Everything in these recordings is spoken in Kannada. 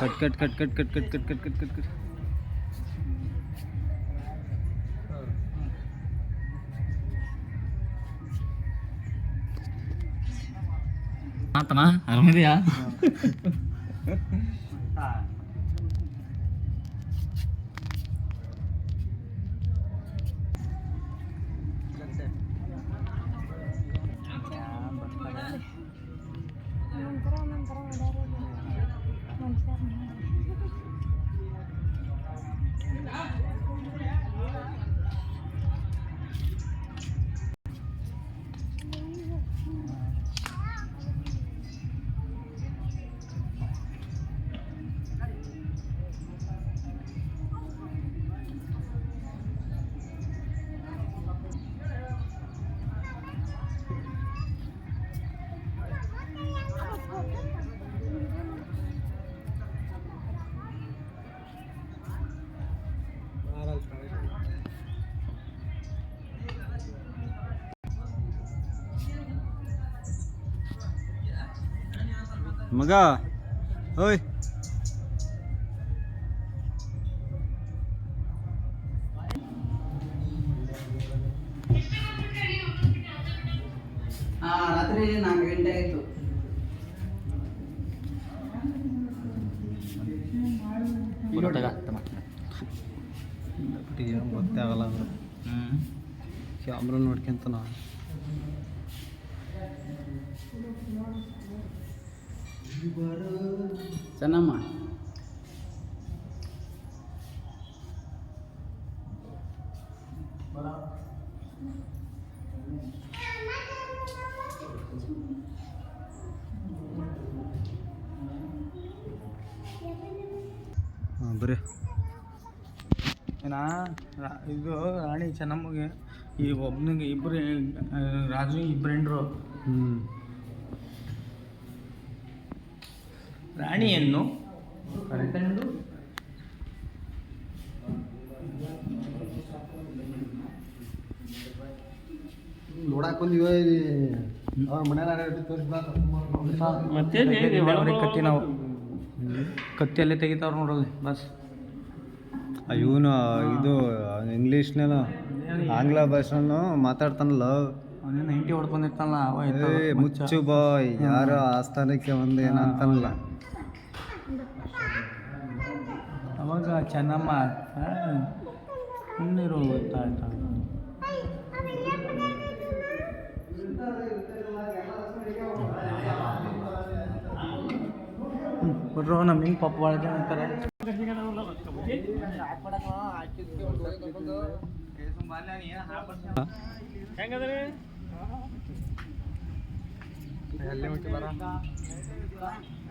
Cut cut cut cut cut cut cut cut cut cut cut ಆತನ ಆರಾಮಿದೆಯಾ ಮಗ ಓಯ್ ರಾತ್ರಿ ನಾಲ್ಕು ಗಂಟೆ ಆಯಿತು. ಏನು ಗೊತ್ತೇ ಆಗಲ್ಲ ಅಂದ್ರೆ ಹ್ಞೂ ಕ್ಯಾಮ್ರಾ ನೋಡ್ಕೊಂತ ನಾ ಚೆನ್ನಮ್ಮ. ಬರೀ ಬರ್ರಿ. ನಾ ರಾ- ಇದು ರಾಣಿ ಚೆನ್ನಮ್ಮಗೆ ಈ ಒಬ್ಬನಿಗೆ ಇಬ್ಬರು ರಾಜು ಇಬ್ಬರು ಹೆಂಡ್ರು. ಹ್ಞೂ ರಾಣಿಯನ್ನು ಕರೆತಂದು ನೋಡಕ್ ಬಂದಿವ ಕತ್ತಿ ನಾವು. ಕತ್ತಿ ಅಲ್ಲೇ ತೆಗಿತಾವ್ರ ನೋಡಲ್ಲಿ ಬಸ್. ಇವನು ಇದು ಇಂಗ್ಲೀಷ್ನೇನು ಆಂಗ್ಲ ಭಾಷೆನೂ ಮಾತಾಡ್ತಾನಲ್ಲ. ಅವನೇ ನೈಂಟಿ ಹೊಡ್ಕೊಂಡಿರ್ತಾನಲ್ಲ ಮುಚ್ಚು. ಬಾಯ್ ಯಾರೋ ಆಸ್ಥಾನಕ್ಕೆ ಒಂದು ಏನಂತಾನಲ್ಲ ಅವಾಗ ಚೆನ್ನಮ್ಮ ಅಂತ ಸುಮ್ಮನಿರು ಗೊತ್ತಾಯ್ತು? ಕೊಟ್ರು ನಮ್ಮ ಹಿಂಗೆ ಪಾಪ ಭಾಳ ಅಂತಾರೆ. ಹೆಂಗದ್ರಿ? ಎಲ್ಲಿ ಬಿಟ್ಟು ಬರ?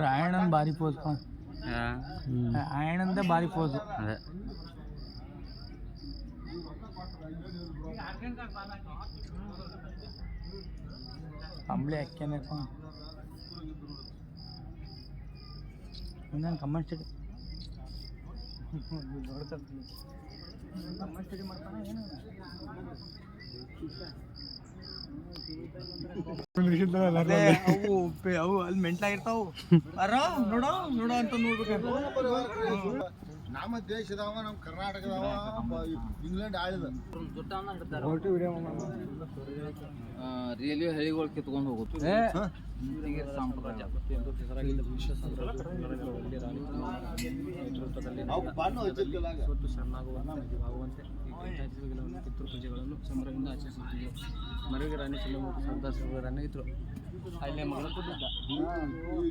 ರಾಯಣ್ಣನ ಭಾರಿ ಪೋಸ್ ರಾಯಣ್ಣಂದ ಬಾರಿ ಪೋಸ್ ಅದೇ. ಕಂಬಳಿ ಅಕ್ಕೇನೆ ಇನ್ನೇನು ಕಮ್ಮನ್ ಸ್ಟಡಿ ಅವು ಅವು ಅಲ್ಲಿ ಮೆಂಟ್ಲಾಗಿರ್ತಾವು. ಅರ ನೋಡೋ ನೋಡೋ ಅಂತ ನೋಡ್ಬೇಕು. ನಮ್ಮ ದೇಶದವ ನಮ್ಮ ಕರ್ನಾಟಕದವ ಇಂಗ್ಲೆಂಡ್ ಆಳಿದ. ರೈಲ್ವೆ ಹಳ್ಳಿಗಳು ಕಿತ್ಕೊಂಡು ಹೋಗುತ್ತೆ ಸುಟ್ಟು ಸಂಭ್ರಮದಿಂದ ಆಚರಿಸುತ್ತಿದ್ದೆವು ಮರವಿಗೆ ರಾಣಿ ಚಂದ್ರಮೂರ್ತಿ ಸರ್ದಾರ್ ಸರ್ದಾರ್ ಇದ್ರು. ಅಲ್ಲೇ ಮಗಳು ನೋಡಿ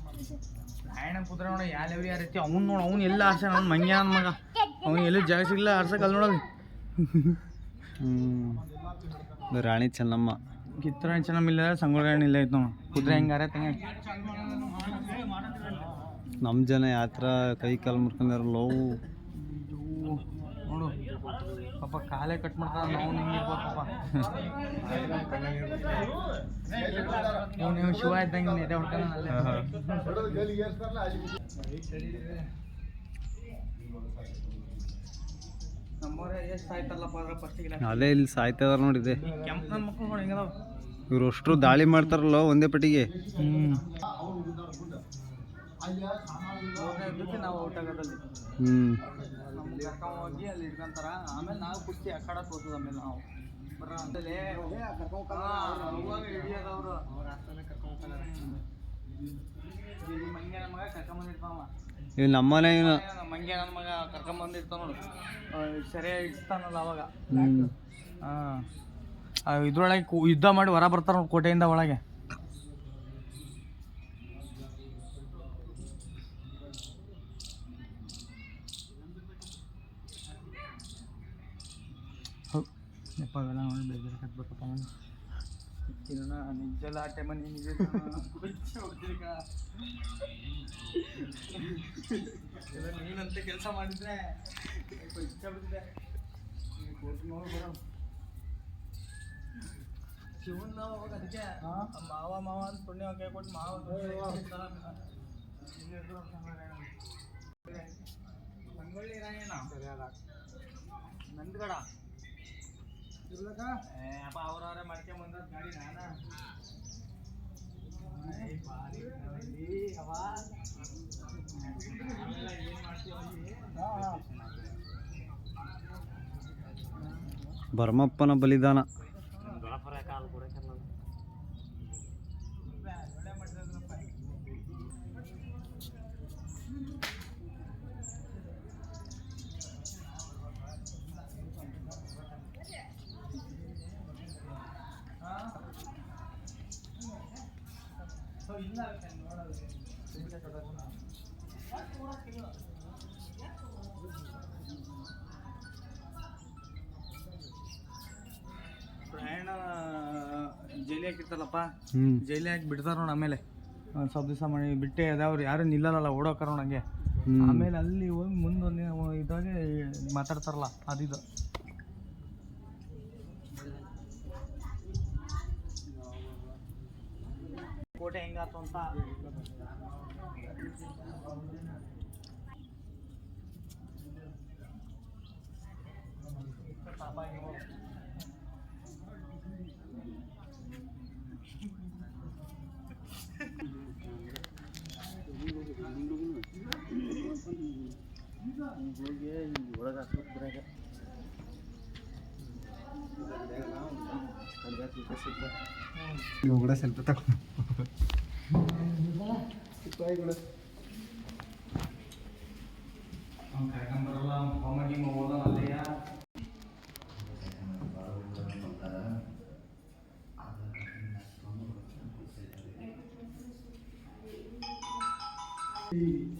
ಬಂದು ಹೇಳ್ತಾರೆ ನೋಡು ಯಾವ ಯಾರ ಐತಿ ಅವ್ನು ನೋಡ ಅವ್ನು ಎಲ್ಲ ಆಸೆ ಅವ್ನು ಮಂಗ್ಯ ಅನ್ ಮಗ. ಅವ್ನು ಎಲ್ಲಿ ಜಾಗ ಸಿಗ್ಲ ಆರ್ಸಕ್ ಅಲ್ಲಿ ನೋಡಲ್ಲಿ ಹ್ಞೂ ರಾಣಿ ಚೆನ್ನಮ್ಮ. ಕಿತ್ತೂರಾಣಿ ಚೆನ್ನಮ್ಮ ಇಲ್ಲ ಸಂಗೊಳ್ಳಿ ಇಲ್ಲ ಐತೆ ನೋಡಿ. ಕುದುರೆ ಹೆಂಗಾರ ತಂಗ. ನಮ್ಮ ಜನ ಯಾವ ಥರ ಕೈ ಕಾಲು ಮುರ್ಕೊಂಡಿರೋ ಲವ್ ಪಾಪ ಕಾಲೇ ಕಟ್ ಮಾಡ್ತಾರ ನಾವು ಹಿಂಗಿರ್ಬೇಕಪ್ಪ ನೀವು ಶಿವ ಇದ್ದಂಗೆ ಇದೆ ಹೊಡ್ತಾನ ಅಲ್ಲೇ. ಇಲ್ಲಿ ಸಾಯ್ತಾ ಇದಾರೆ ನೋಡಿದೆ ಇವ್ರು ಅಷ್ಟು ದಾಳಿ ಮಾಡ್ತಾರಲ್ಲ ಒಂದೇ ಪಟ್ಟಿಗೆ. ಹ್ಞೂ ಕರ್ಕೊಂಡ್ ಹೋಗಿ ಅಲ್ಲಿ ಇಟ್ಕೊಂತಾರ. ಆಮೇಲೆ ನಾವು ಕುಸ್ತಿ ಅಖಾಡ ತೋರ್ತದ ಆಮೇಲೆ ನಾವು. ಬರ್ರ ಅಂತಲೇ ಅವಾಗ ಹಿಡಿಯೋದವ್ರು ಇಲ್ಲಿ ಮಂಗ್ಯ ನನ್ನ ಮಗ ಕರ್ಕೊಂಬಂದಿರ್ತಾವ ಇವ್ ನಮ್ಮನೆ ಇವನು. ಮಂಗೆ ನನ್ನ ಮಗ ಕರ್ಕೊಂಬಂದಿರ್ತಾವ ನೋಡು. ಸರಿಯಾಗಿ ಇಡ್ತಾನಲ್ಲ ಅವಾಗ. ಹಾಂ ಇದ್ರೊಳಗೆ ಯುದ್ಧ ಮಾಡಿ ಹೊರ ಬರ್ತಾರ ನೋಡಿ ಕೋಟೆಯಿಂದ ಒಳಗೆ. ಯಪ್ಪ ಅವೆಲ್ಲ ನೋಡಿ ಬೇಜಾರು ಕಟ್ಬೇಕಪ್ಪ ನಾನು ಇದನ್ನ ನಿಜಲ್ಲ ಆ ಟೈಮಲ್ಲಿ ನಿಜ ನೀನಂತ ಕೆಲಸ ಮಾಡಿದ್ರೆ. ಇಷ್ಟ ಬಿದ್ದೆ ಶಿವನ್ ನಾವು ಹೋಗಿ ಅದಕ್ಕೆ ಮಾವ ಮಾವ ಅಂತ ಪುಣ್ಯ ಕೈ ಕೊಟ್ಟು ಮಾವ ಸಂಗೊಳ್ಳಿ ರಾಯಣ್ಣ ನಂದ್ಗಡ ಅಪ್ಪ ಅವ್ರವ್ರೆ ಗಾಡಿ ನಾನ? ಭರಮಪ್ಪನ ಬಲಿದಾನ. ಜೈಲಿ ಹಾಕಿ ಬಿಡ್ತಾರ ನೋಡ ಆಮೇಲೆ. ಒಂದ್ ಸ್ವಲ್ಪ ದಿವಸ ಮಾಡಿ ಬಿಟ್ಟೆ ಅದಾವ್ರು ಯಾರು ನಿಲ್ಲಲ್ಲ ಓಡೋಕಾರೋಣ ಹಂಗೆ ಆಮೇಲೆ ಅಲ್ಲಿ ಹೋಗಿ ಮುಂದೊಂದು ಇದಾಗೆ ಮಾತಾಡ್ತಾರಲ್ಲ ಅದಿದು ಕೋಟೆ ಹೆಂಗಾತು ಅಂತ. ಇವು ಕೂಡ ಸೆಲ್ಫಿ ತಗೊಂಡು ಕರ್ಕೊಂಬರಲ್ಲ ಕಾಮಿಡಿ ಓದೋಣ ಅಲ್ಲಯ್ಯ ಹಾಗಾದ್ರೆ ಇವನಾಗಿರ್ಬೇಕು ಪೂಜಾರಿ ಅಲ್ಲಪ್ಪನಾಗಿರ್ಬೇಕಲ್ಲ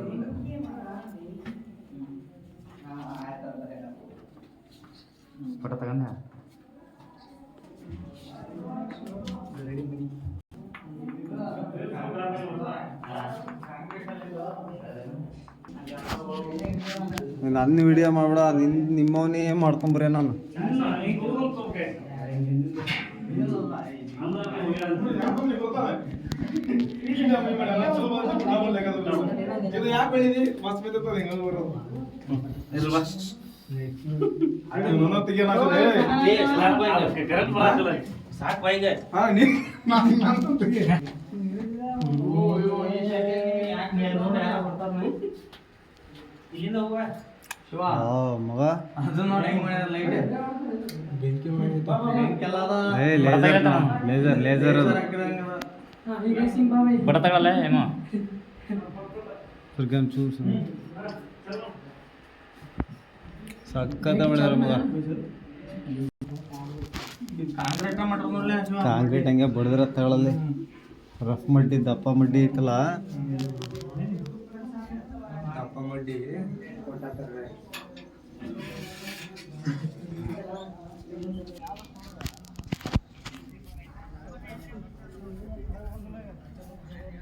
ಫೋಟೋ ತಗೊಂಡ. ನನ್ನ ವಿಡಿಯೋ ಮಾಡ್ಬೇಡ ನಿನ್ ನಿಮ್ಮವನೇ ಮಾಡ್ಕೊಂಬರೇ ನಾನು. ಇದು ಯಾಕೆ ಬೆಳಿದಿ ಮಸ್ತ್ ಬಿದ್ದದ ಹೆಂಗ ಬರೋದು ಸಾಕು ಬೈಗೆ ಇಲ್ಲಿಂದ ಹೋಗುವ ಶಿವ ಮಗ ಅದು ನೋಡಿ ಹೆಂಗ್ ಮಾಡ್ಯಾರ ಲೈಟ್ ಬೆಂಕೆಲ್ಲ ಅದ ಏ ಲೇಸರ್ ಲೇಸರ್ ಲೇಸರ್ ಅದು ಬಡತಗಳಲ್ಲ ಏನೋ ಸುರ್ಗಮ್ ಚೂಸ್ ಸಕ್ಕತ್ತ ಮಾಡ್ಯಾರ ಮಗ. ಕಾಂಕ್ರೀಟ್ ಹಂಗೆ ಬಡದ್ರ ತಗೊಳ್ಳಲ್ಲಿ ರಫ್ ಮಡ್ಡಿ ದಪ್ಪ ಮಡ್ಡಿ ಐತಲ್ಲ. ದಪ್ಪ ಮಡ್ಡಿ.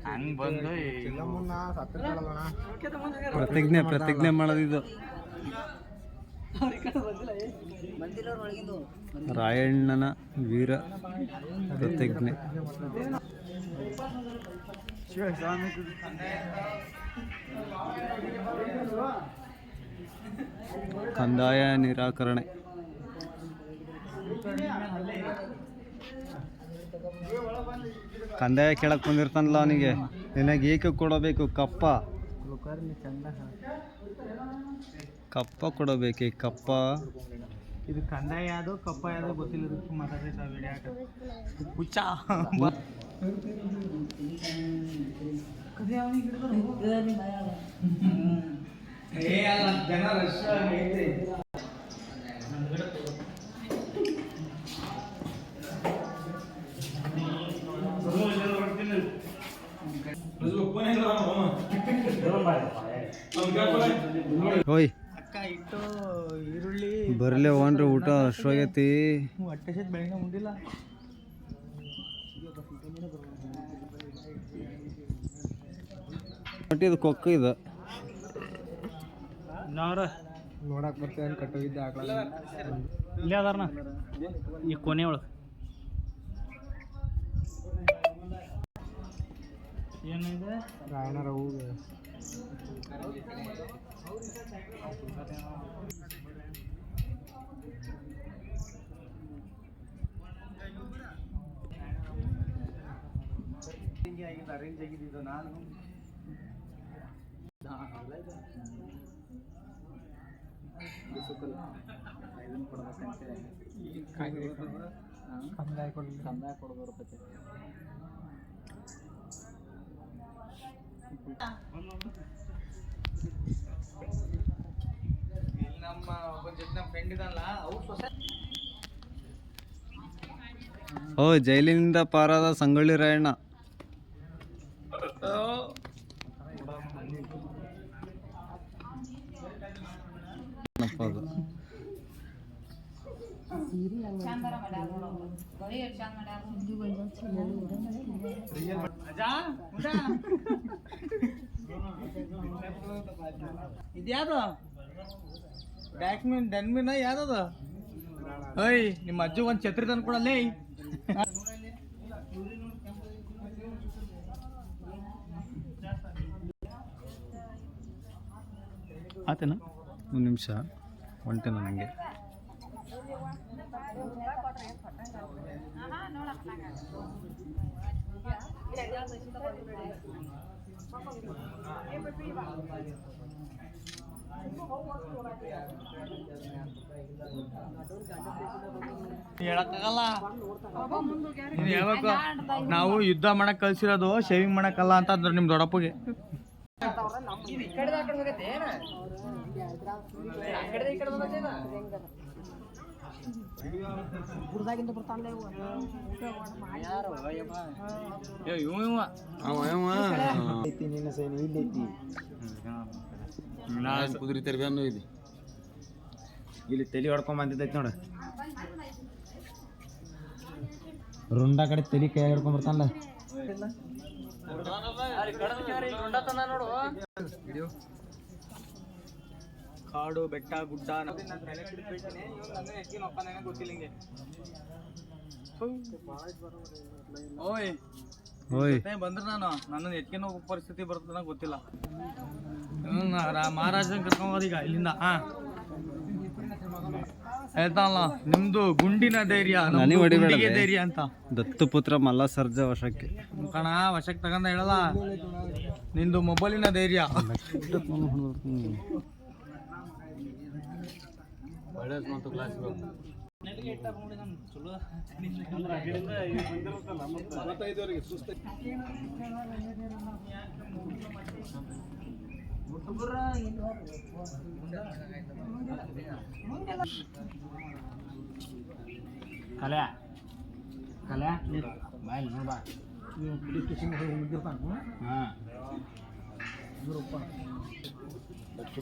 ಹಂಗ್ ಬಂದು ಪ್ರತಿಜ್ಞೆ ಪ್ರತಿಜ್ಞೆ ಮಾಡೋದಿದು ರಾಯಣ್ಣನ ವೀರ ಪ್ರತಿಜ್ಞೆ. ಕಂದಾಯ ನಿರಾಕರಣೆ. ಕಂದಾಯ ಕೇಳಕ್ ಬಂದಿರ್ತಾನಲ್ಲ ಅವನಿಗೆ. ನಿನಗೆ ಏಕೆ ಕೊಡಬೇಕು ಕಪ್ಪ. ಕಪ್ಪ ಕೊಡಬೇಕೆ ಕಪ್ಪ? ಇದು ಕಂದಾಯ ಯಾವುದು ಕಪ್ಪ ಯಾವುದು ಗೊತ್ತಿಲ್ಲ ಇದಕ್ಕೆ ಮಾತಾಡ್ರಿ ಸಾವ್ ವಿಡಿಯೋ ಹುಚ್ಚ ಏ ಅಲ್ಲ ಜನ ರಶ್ ಐತೆ ಓಯ್ ಅಕ್ಕ ಇಟ್ಟು ಈರುಳ್ಳಿ ಬರ್ಲಿ ಓನ್ರಿ ಆಗೈತಿ ಬೆಳಗ್ಗೆ ಉಂಡಿಲ್ಲ ಬಟ್ ಇದು ಕೊಕ್ಕ ಇದು. ನಾವ್ರ ನೋಡಕ್ ಬರ್ತೇನೆ ಕಟ್ಟೋಗಿದ್ದೆ ಆಕಳ ಇಲ್ಲೇ ಅದಾರನ? ಈ ಕೊನೆ ಒಳಗೆ. ಏನಿದೆ? ರಾಯಣರ ಹೂವು ಅರೇಂಜ್ ಆಗಿದ್ದು ನಾನು. ಕಂದಾಯ ಕೊಡ ಕಂದಾಯ ಕೊಡೋದ್ರ ಬಗ್ಗೆ ಇಲ್ಲಿ ನಮ್ಮ ಒಬ್ಬ ಜೊತೆ ನಮ್ಮ ಫ್ರೆಂಡ್ ಇದಲ್ಲ ಅವ್ರು ಸೊಸೆ. ಓ ಜೈಲಿನಿಂದ ಪಾರಾದ ಸಂಗೊಳ್ಳಿ ರಾಯಣ್ಣ ಏನಪ್ಪ ಅದು ಇದ್ಯಾವುದು ಬ್ಯಾಟ್ಮಿನ್ ಡನ್ಮಿನ ಯಾವ್ದದು ಓಯ್ ನಿಮ್ಮ ಅಜ್ಜು ಒಂದು ಛತ್ರಿ ತಂದು ಕೊಡಲ್ಲೇ ಆತನ? ಒಂದು ನಿಮಿಷ ಹೊಂಟೆ ನನಗೆ ಹೇಳಕ್ಕಾಗಲ್ಲ? ನೀನ್ ಹೇಳ್ಬೇಕು ನಾವು ಯುದ್ಧ ಮಾಡಕ್ ಕಲ್ಸಿರೋದು ಶೇವಿಂಗ್ ಮಾಡಕ್ಕಲ್ಲ ಅಂತ ಅಂದ್ರೆ ನಿಮ್ ದೊಡ್ಡಪ್ಪಗೆ. ಏ, ಇವ ಇವ. ಕುದುರೆ ತೆರಬೇನು ಇದೆ ಇಲ್ಲಿ ತಲೆ ಹೊಡ್ಕೊಂಡ್ ಬಂದಿದ್ದೈತಿ ನೋಡ. ರುಂಡ ಕಡೆ ತಲೆ ಕೈ ಹಿಡ್ಕೊಂಡ್ ಬರ್ತಾನಲ್ಲ. ಕಾಡು ಬೆಟ್ಟ ಗುಡ್ಡ ಓಯ್. ಓಯ್. ಜೊತೆ ಬಂದ್ರೆ ನಾನು. ನನ್ನ ಎತ್ಕಿನ ಪರಿಸ್ಥಿತಿ ಬರ್ತದ ಗೊತ್ತಿಲ್ಲ. ಮಹಾರಾಜನ ಕರ್ಕೊಂಡ್ ಈಗ ಇಲ್ಲಿಂದ. ಹಾ. ಹೇಳ್ತಾನಲ್ಲ ನಿಮ್ದು ಗುಂಡಿನ ಧೈರ್ಯ ನನಗೆ. ಧೈರ್ಯ ಅಂತ. ದತ್ತುಪುತ್ರ ಮಲ್ಲ ಸರ್ಜ ವಶಕ್ಕೆ. ಕಣ ವಶಕ್ಕೆ ತಗೊಂಡ ಹೇಳಲ್ಲ. ನಿಂದು ಮೊಬೈಲಿನ ಧೈರ್ಯ. ಮತ್ತು ಕ್ಲಾಸ್ ಕಲ್ಯಾ ಕಲ್ಯಾ ಬಾಯ್ ಹೋಗಿರ್ತಾನ ಹಾಂ. ಆಯ್ತು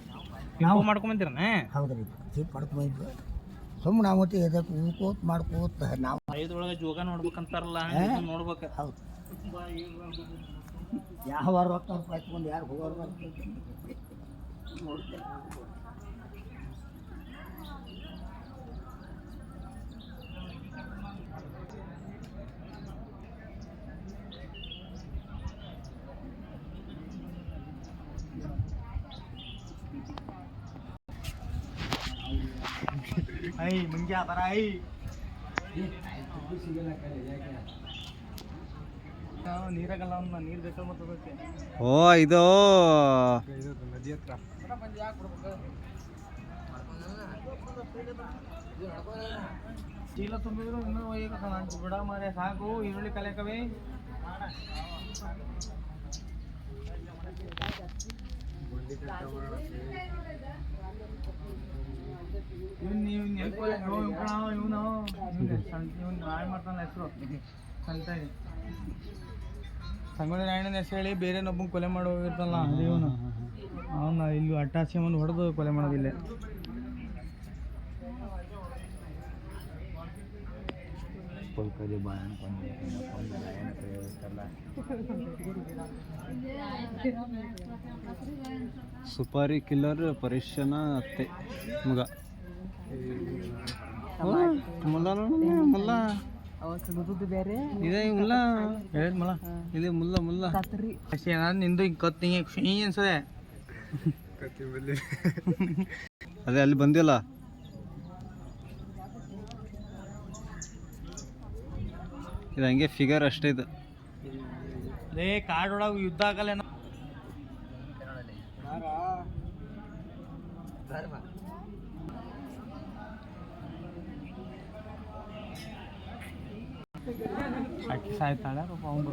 ನಾವು ಮಾಡ್ಕೊಂಬಂದಿರನೇ? ಹೌದ್ರಿ. ಚೀಪ್ ಮಾಡ್ಕೊಂಡ್ರು ಸುಮ್ಮನೆ ನಾವು ಮತ್ತೆ ಎದಕ್ಕೆ ಉಳ್ಕೋತ ಮಾಡ್ಕೋತ ನಾವು ಐದೊಳಗೆ ಜೋಗ ನೋಡ್ಬೇಕಂತಾರಲ್ಲ ನೋಡ್ಬೇಕು ನೋಡ್ಬೇಕ. ಹೌದು. ಯಾವ ರೊಕ್ಕ ಪಾಯ್ಕೊಂಡು ಯಾರು ಹೋಗೋರು ನೋಡ್ತೇವೆ ಐ ಮುಂಗ್ಯ ಬರ ಐ ನೀರಾಗಲ್ಲ ಅವ್ನ ನೀರು ಮತ್ತದಕ್ಕೆ ಓ ಇದು ಚೀಲ ತುಂಬಿದ್ರು ಇನ್ನೂ ಈಗ ಬಿಡ ಮಾರೆ ಸಾಕು ಈರುಳ್ಳಿ ಕಲಿಯಕವೇ ಇವ್ನು ನೀವು ನೆನಪು ಇವನು ಇವನು. ಹಾಳು ಮಾಡ್ತಾನ ಹೆಸರು. ಸಂತಾಯಿ ಸಂಗೊಳ್ಳಿ ರಾಯಣ್ಣನ ಹೆಸರು ಹೇಳಿ ಬೇರೆನೊಬ್ಬನ ಕೊಲೆ ಮಾಡೋಗಿರ್ತಲ್ಲ ಹೋಗಿರ್ತಾನಲ್ಲ ಅದೇ ಇವನು. ಅವನ ಇಲ್ಲಿ ಅಟ್ಟಾಸಿ ಮಂದಿ ಹೊಡೆದು ಕೊಲೆ ಮಾಡೋದಿಲ್ಲ ಸುಪಾರಿ ಕಿಲ್ಲರ್ ಪರೀಕ್ಷನ ಅತ್ತೆ, ಮಗ. ಮುಲ್ಲ ನೋಡು, ಮುಲ್ಲ. ಇದೇ ಮುಲ್ಲ. ಹೇಳಿದ್ ಮಲ ಇದೇ ಮುಲ್ಲ ಮುಲ್ಲ. ಅಷ್ಟೇ ನಾನು ನಿಂದು ಹಿಂಗೆ ಹಿಂಗೆ ಅನ್ಸದೆ ಅದೇ ಅಲ್ಲಿ ಬಂದಿಲ್ಲ ಇದು ಹಂಗೆ ಫಿಗರ್ ಅಷ್ಟೇ ಇದು. ಲೇ ಕಾಡೊಳಗ ಯುದ್ಧ ಆಗಲ್ಲ ಅಕ್ಕಿ ಸಾಯ್ತಾಳೆ ಪಾಪ ಅವ್ನು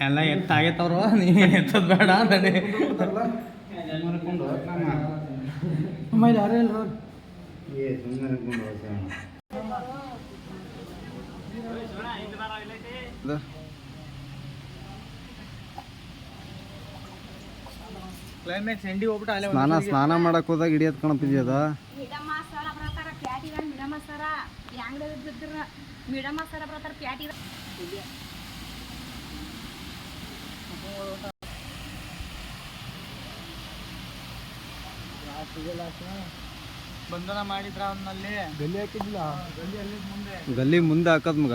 ಎಲ್ಲ ಎತ್ತಾಗೈತವ್ರು ನೀವೇನು ಎತ್ತದ್ ಬೇಡ ನಡೆ ಏ ಸುಮ್ಮನೆ ಕ್ಲೈಮ್ಯಾಕ್ಸ್ ಎಂಡಿ ಹೋಗ್ಬಿಟ್ಟು ಅಲ್ಲೇ ಸ್ನಾನ ಸ್ನಾನ ಮಾಡಕ್ ಹೋದಾಗ ಹಿಡಿಯತ್ ಕಣಪ್ಪಿದ್ಯ ಅದ? ಸರ ಪ್ರಕಾರ ಪ್ಯಾಟಿ ಮಿಡಮ್ಮ ಸರ. ಅಂಗಡಿ ಇದ್ದಿದ್ರ ಸರ ಪ್ರಕಾರ ಪ್ಯಾಟಿ ಬಂಧನ ಮಾಡಿದ್ರ ಅವನಲ್ಲಿ ಗಲ್ಲಿ ಹಾಕಿದ್ಲ? ಗಲ್ಲಿ ಅಲ್ಲಿ ಮುಂದೆ. ಗಲ್ಲಿ ಮುಂದೆ ಹಾಕದ್ ಮಗ.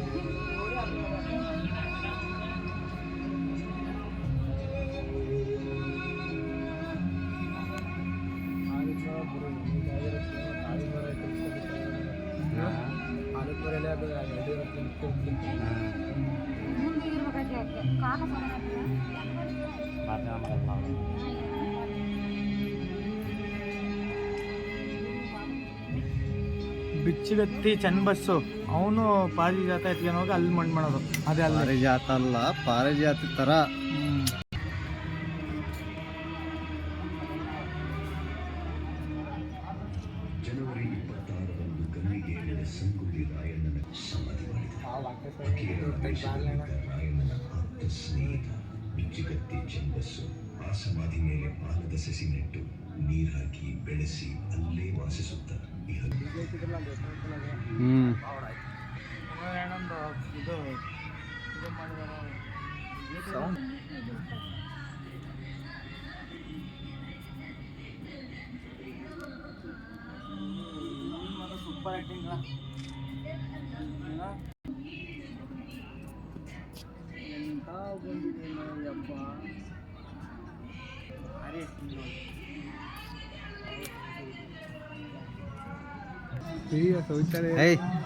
ಬಿಚ್ಚಿಗತ್ತಿ ಚೆನ್ನ ಬಸ್ಸು. ಅವನು ಪಾರಿಜಾತ ಎತ್ಕೊಂಡು ಹೋಗಿ ಅಲ್ಲಿ ಮಣ್ಣು ಮಾಡೋದು. ಅದೇ ಅಲ್ಲ. ಜಾತ ಅಲ್ಲ ಪಾರಿಜಾತಿ ತರ ಮಾಡಿದಾರೆ ಸೂಪರ್ ಆಕ್ಟಿಂಗ್ ಎಂತ ಬಂದಿದೆ ಯಪ್ಪ ಭಾರಿ acting ನೋಡಿ.